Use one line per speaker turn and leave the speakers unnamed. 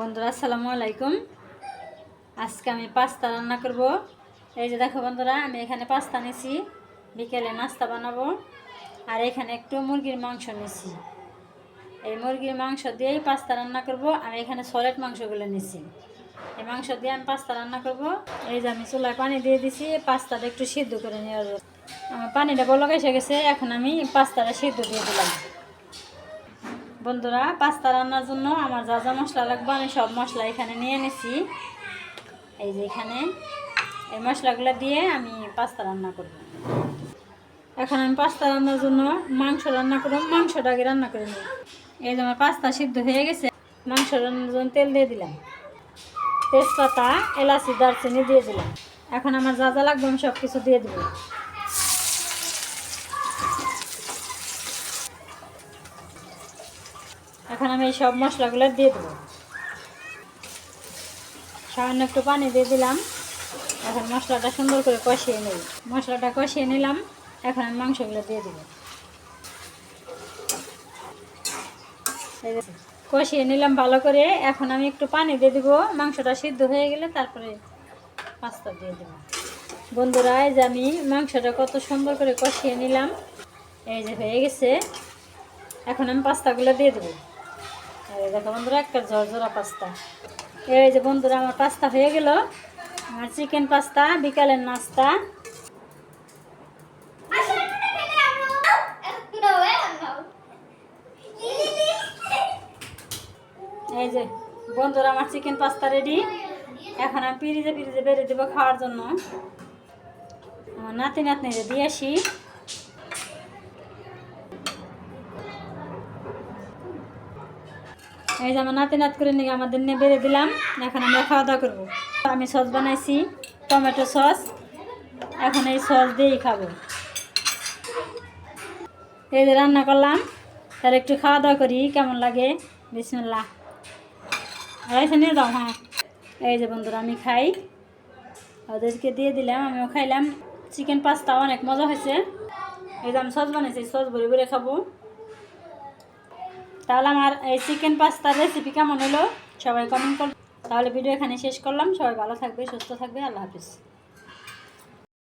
বন্ধুরা, আসসালামু আলাইকুম। আজকে আমি পাস্তা রান্না করব। এই যে দেখো বন্ধুরা, আমি এখানে পাস্তা নিছি, বিকেলে নাস্তা বানাবো, আর এখানে একটু মুরগির মাংস নিছি। এই মুরগির মাংস দিয়েই পাস্তা রান্না করব। আমি এখানে সলেট মাংসগুলো নিছি। এই মাংস দিয়ে আমি পাস্তা রান্না করব। এই যে আমি চুলায় পানি দিয়ে দিছি, পাস্তাটা একটু সিদ্ধ করে যাবে আমার পানিটা বলক এসে গেছে, এখন আমি পাস্তাটা সিদ্ধ দিয়ে দিলাম। বন্ধুরা, পাস্তা রান্নার জন্য আমার যা যা মশলা লাগবে আমি সব মশলা এখানে নিয়ে নিছি। এই যে এখানে, এই মশলাগুলো দিয়ে আমি পাস্তা রান্না করব। এখন আমি পাস্তা রান্নার জন্য মাংস রান্না করব, মাংসটা আগে রান্না করে নিই এই যে আমার পাস্তা সিদ্ধ হয়ে গেছে, মাংস রান্নার জন্য তেল দিয়ে দিলাম। তেজপাতা, এলাচি, দারচিনি দিয়ে দিলাম। এখন আমার যা যা লাগবে আমি সব কিছু দিয়ে দেবো। এখন আমি এই সব মশলাগুলো দিয়ে দেবো। সামান্য একটু পানি দিয়ে দিলাম। এখন মশলাটা সুন্দর করে কষিয়ে নেই মশলাটা কষিয়ে নিলাম। এখন আমি মাংসগুলো দিয়ে দেবো। কষিয়ে নিলাম ভালো করে। এখন আমি একটু পানি দিয়ে দেবো। মাংসটা সিদ্ধ হয়ে গেলে তারপরে পাস্তা দিয়ে দেবো। বন্ধুরা, এই যে আমি মাংসটা কত সুন্দর করে কষিয়ে নিলাম। এই যে হয়ে গেছে। এখন আমি পাস্তাগুলো দিয়ে দেবো। এই দেখো বন্ধুরা, একটা ঝরঝরা পাস্তা। এই যে বন্ধুরা, আমার পাস্তা হয়ে গেল। আমার চিকেন পাস্তা, বিকালের নাস্তা। এই যে বন্ধুরা, আমার চিকেন পাস্তা রেডি এখন আমি পিরিজে পিরিজে বেড়ে দেবো খাওয়ার জন্য। আমার নাতি নাতনিরে দিয়ে আসি। এই যে আমার নাতি নাত করে নিয়ে আমাদের নিয়ে বেড়ে দিলাম, এখন আমরা খাওয়া দাওয়া করব। আমি সস বানাইছি, টমেটো সস, এখন এই সস দিয়েই খাব। এই যে রান্না করলাম তার একটু খাওয়া দাওয়া করি, কেমন লাগে? বিসমুল্লাহ। এসে নিয়ে দাও হ্যাঁ। এই যে বন্ধুরা, আমি খাই। ওদেরকে দিয়ে দিলাম, আমিও খাইলাম। চিকেন পাস্তা অনেক মজা হয়েছে। এই যে আমি সস বানাইছি, সস ভরে ভরে খাব। তাহলে আমার এই চিকেন পাস্তার রেসিপি কেমন হলো? সবাই কমেন্ট করল তাহলে ভিডিও এখানে শেষ করলাম। সবাই ভালো থাকবে, সুস্থ থাকবে। আল্লাহ হাফিজ।